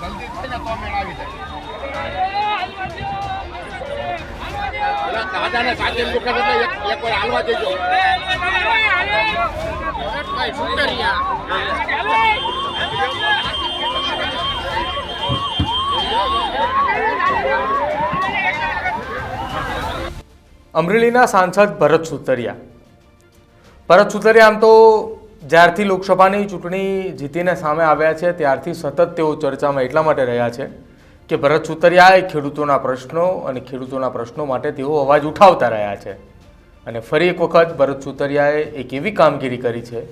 જલ્દી થાય ને તો મેળ આવી જાય. પેલા દાદાને સાચી દુખે એટલે એક એક વાર હાલવા દેજો. ભાઈ સુંદરિયા અમરેલીના સાંસદ ભરત સુતરિયા. ભરત સુતરિયા આમ તો જ્યારથી લોકસભાની ચૂંટણી જીતીને સામે આવ્યા છે, ત્યારથી સતત તેઓ ચર્ચામાં એટલા માટે રહ્યા છે કે ભરત સુતરિયાએ ખેડૂતોના પ્રશ્નો અને ખેડૂતોના પ્રશ્નો માટે તેઓ અવાજ ઉઠાવતા રહ્યા છે. અને ફરી એક વખત ભરત સુતરિયાએ એક એવી કામગીરી કરી છે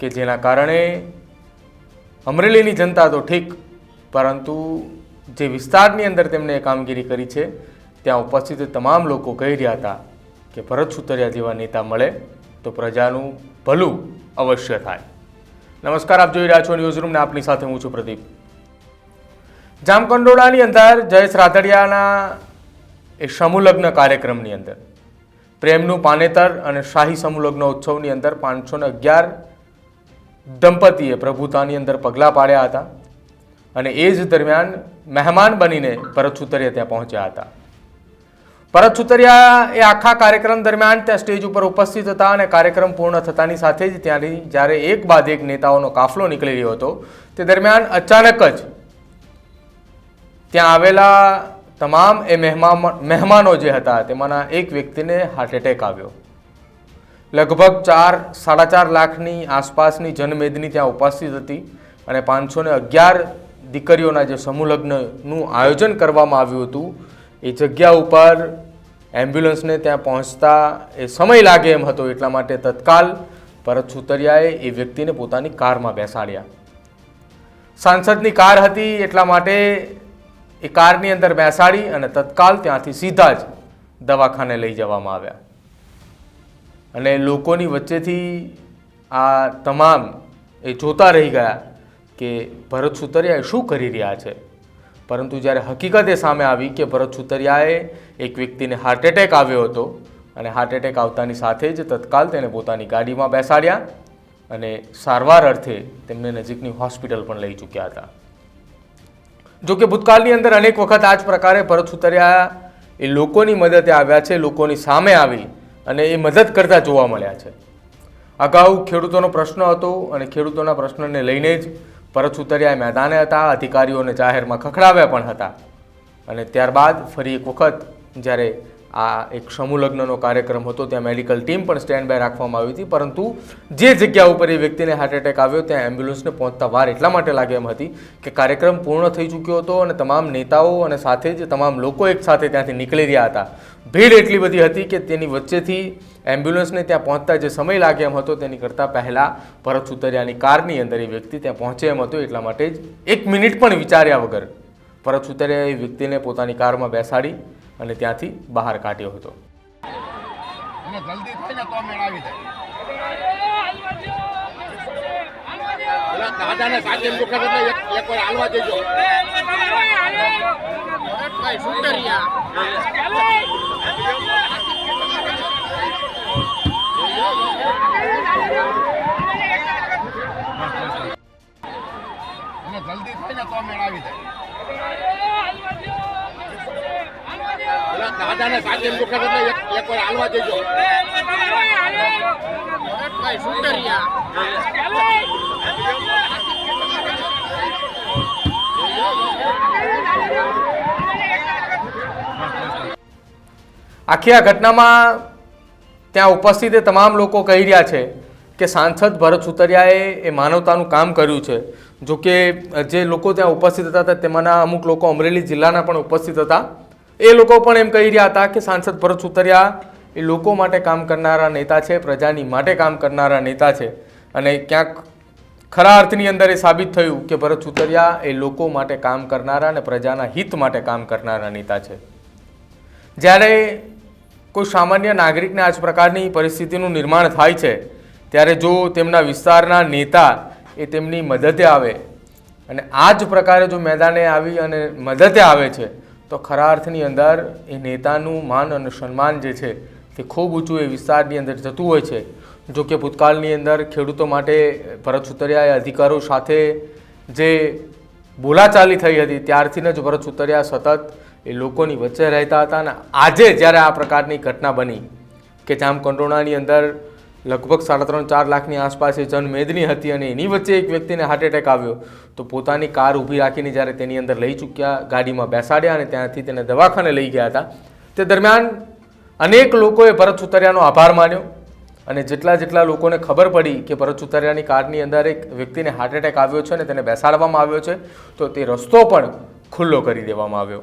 કે જેના કારણે અમરેલીની જનતા તો ઠીક, પરંતુ જે વિસ્તારની અંદર તેમણે કામગીરી કરી છે, ત્યાં ઉપસ્થિત તમામ લોકો કહી રહ્યા હતા કે ભરત સુતરિયા જેવા નેતા મળે તો પ્રજાનું ભલું અવશ્ય થાય. નમસ્કાર, આપ જોઈ રહ્યા છો ન્યૂઝરૂમને આપની સાથે હું છું પ્રદીપ. જામકંડોળાની અંદર જયેશ રાધડિયાના એ સમૂહલગ્ન કાર્યક્રમની અંદર, પ્રેમનું પાનેતર અને શાહી સમૂહલગ્ન ઉત્સવની અંદર પાંચસો ને અગિયાર દંપતીએ પ્રભુતાની અંદર પગલાં પાડ્યા હતા અને એ જ દરમિયાન મહેમાન બનીને ભરત સુતરિયા ત્યાં પહોંચ્યા હતા. ભરત સુતરિયા એ આખા કાર્યક્રમ દરમિયાન ત્યાં સ્ટેજ ઉપર ઉપસ્થિત હતા અને કાર્યક્રમ પૂર્ણ થતાની સાથે જ ત્યાંથી જ્યારે એક બાદ એક નેતાઓનો કાફલો નીકળી રહ્યો હતો, તે દરમિયાન અચાનક જ ત્યાં આવેલા તમામ એ મહેમાન મહેમાનો જે હતા, તેમાંના એક વ્યક્તિને હાર્ટ એટેક આવ્યો. લગભગ ચાર સાડા ચાર લાખની આસપાસની જનમેદની ત્યાં ઉપસ્થિત હતી અને પાંચસો અગિયાર દીકરીઓના જે સમૂહ લગ્નનું આયોજન કરવામાં આવ્યું હતું એ જગ્યા ઉપર એમ્બ્યુલન્સને ત્યાં પહોંચતા એ સમય લાગે એમ હતો એટલા માટે તત્કાલ ભરત સુતરિયાએ એ વ્યક્તિને પોતાની કારમાં બેસાડ્યા. સાંસદની કાર હતી એટલા માટે એ કારની અંદર બેસાડી અને તત્કાલ ત્યાંથી સીધા જ દવાખાને લઈ જવામાં આવ્યા. અને લોકોની વચ્ચેથી આ તમામ એ જોતા રહી ગયા કે ભરત સુતરિયા શું કરી રહ્યા છે? પરંતુ જ્યારે હકીકત એ સામે આવી કે ભરત છુતરિયાએ એક વ્યક્તિને હાર્ટ એટેક આવ્યો હતો અને હાર્ટ એટેક આવતાની સાથે જ તત્કાલ તેણે પોતાની ગાડીમાં બેસાડ્યા અને સારવાર અર્થે તેમને નજીકની હોસ્પિટલ પણ લઈ ચૂક્યા હતા. જો કે ભૂતકાળની અંદર અનેક વખત આ જ પ્રકારે ભરત છુતરિયા એ લોકોની મદદે આવ્યા છે, લોકોની સામે આવી અને એ મદદ કરતા જોવા મળ્યા છે. અગાઉ ખેડૂતોનો પ્રશ્ન હતો અને ખેડૂતોના પ્રશ્નને લઈને જ ભરત સુતરિયા મેદાને હતા, અધિકારીઓને જાહેરમાં ખખડાવ્યા પણ હતા. અને ત્યારબાદ ફરી એક વખત જ્યારે આ એક સમૂહ કાર્યક્રમ હતો, ત્યાં મેડિકલ ટીમ પણ સ્ટેન્ડ બાય રાખવામાં આવી હતી, પરંતુ જે જગ્યા ઉપર એ વ્યક્તિને હાર્ટ એટેક આવ્યો, ત્યાં એમ્બ્યુલન્સને પહોંચતા વાર એટલા માટે લાગે એમ હતી કે કાર્યક્રમ પૂર્ણ થઈ ચૂક્યો હતો અને તમામ નેતાઓ અને સાથે જ તમામ લોકો એક સાથે ત્યાંથી નીકળી રહ્યા હતા. ભીડ એટલી બધી હતી કે તેની વચ્ચેથી એમ્બ્યુલન્સને ત્યાં પહોંચતા જે સમય લાગે એમ હતો તેની કરતાં પહેલાં ભરત સુતરિયાની કારની અંદર એ વ્યક્તિ ત્યાં પહોંચે એમ હતો એટલા માટે જ એક મિનિટ પણ વિચાર્યા વગર ભરત સુતરિયા એ વ્યક્તિને પોતાની કારમાં બેસાડી અને ત્યાંથી બહાર કાઢ્યો હતો અને જલ્દી થાય ને તો જાય દાદાને એક વાર હાલવા દેજો જલ્દી થાય ને તો મેળ જાય. દાદાને સાથે દુખે એટલે એક એક વાર હાલવા દેજો. ભાઈ સુંદરિયા. આખી આ ઘટનામાં ત્યાં ઉપસ્થિત એ તમામ લોકો કહી રહ્યા છે કે સાંસદ ભરત સુતરિયાએ એ માનવતાનું કામ કર્યું છે. જો કે, જે લોકો ત્યાં ઉપસ્થિત હતા તેમાંના અમુક લોકો અમરેલી જિલ્લાના પણ ઉપસ્થિત હતા. એ લોકો પણ એમ કહી રહ્યા હતા કે સાંસદ ભરત સુતરિયા એ લોકો માટે કામ કરનારા નેતા છે, પ્રજાની માટે કામ કરનારા નેતા છે. અને ક્યાંક ખરા અર્થની અંદર એ સાબિત થયું કે ભરત સુતરિયા એ લોકો માટે કામ કરનારા અને પ્રજાના હિત માટે કામ કરનારા નેતા છે. જ્યારે કોઈ સામાન્ય નાગરિકને આ જ પ્રકારની પરિસ્થિતિનું નિર્માણ થાય છે, ત્યારે જો તેમના વિસ્તારના નેતા એ તેમની મદદે આવે અને આ જ પ્રકારે જો મેદાને આવી અને મદદે આવે છે, તો ખરા અર્થની અંદર એ નેતાનું માન અને સન્માન જે છે, તે ખૂબ ઊંચું એ વિસ્તારની અંદર જતું હોય છે. જો કે ભૂતકાળની અંદર ખેડૂતો માટે ભરત સુતરિયાએ અધિકારો સાથે જે બોલાચાલી થઈ હતી, ત્યારથી જ ભરત સુતરિયા સતત એ લોકોની વચ્ચે રહેતા હતા અને આજે જ્યારે આ પ્રકારની ઘટના બની કે જામકંડોળાની અંદર લગભગ સાડા ત્રણ, ચાર લાખની આસપાસ એ જનમેદની હતી અને એની વચ્ચે એક વ્યક્તિને હાર્ટ એટેક આવ્યો, તો પોતાની કાર ઊભી રાખીને જ્યારે તેની અંદર લઈ ચૂક્યા, ગાડીમાં બેસાડ્યા અને ત્યાંથી તેને દવાખાને લઈ ગયા હતા. તે દરમિયાન અનેક લોકોએ ભરત સુતરિયાનો આભાર માન્યો અને જેટલા જેટલા લોકોને ખબર પડી કે ભરત સુતરિયાની કારની અંદર એક વ્યક્તિને હાર્ટ એટેક આવ્યો છે અને તેને બેસાડવામાં આવ્યો છે, તો તે રસ્તો પણ ખુલ્લો કરી દેવામાં આવ્યો.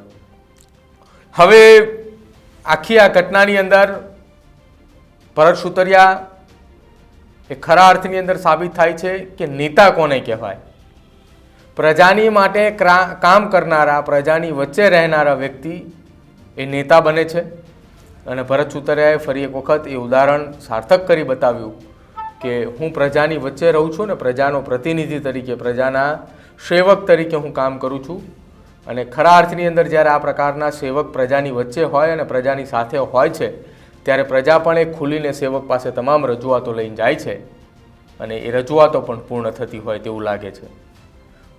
હવે આખી આ ઘટનાની અંદર ભરત સુતરિયા એ ખરા અર્થની અંદર સાબિત થાય છે કે નેતા કોને કહેવાય? પ્રજાની માટે કામ કરનારા, પ્રજાની વચ્ચે રહેનારા વ્યક્તિ એ નેતા બને છે. અને ભરત સુતરિયાએ ફરી એક વખત એ ઉદાહરણ સાર્થક કરી બતાવ્યું કે હું પ્રજાની વચ્ચે રહું છું ને પ્રજાનો પ્રતિનિધિ તરીકે, પ્રજાના સેવક તરીકે હું કામ કરું છું. અને ખરા અર્થની અંદર જ્યારે આ પ્રકારના સેવક પ્રજાની વચ્ચે હોય અને પ્રજાની સાથે હોય છે, ત્યારે પ્રજા પણ એ ખુલીને સેવક પાસે તમામ રજૂઆતો લઈને જાય છે અને એ રજૂઆતો પણ પૂર્ણ થતી હોય તેવું લાગે છે.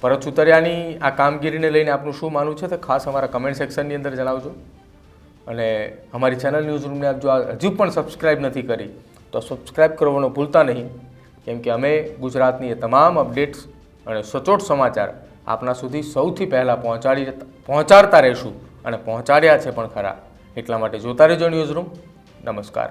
પરત સુતરિયાની આ કામગીરીને લઈને આપનું શું માનવું છે તો ખાસ અમારા કમેન્ટ સેક્શનની અંદર જણાવજો. અને અમારી ચેનલ ન્યૂઝ રૂમને આપ જો હજુ પણ સબસ્ક્રાઇબ નથી કરી, તો સબસ્ક્રાઇબ કરવાનું ભૂલતા નહીં, કેમ કે અમે ગુજરાતની એ તમામ અપડેટ્સ અને સચોટ સમાચાર આપના સુધી સૌથી પહેલાં પહોંચાડી પહોંચાડતા રહીશું અને પહોંચાડ્યા છે પણ ખરા. એટલા માટે જોતા રહેજો ન્યૂઝ રૂમ નમસ્કાર.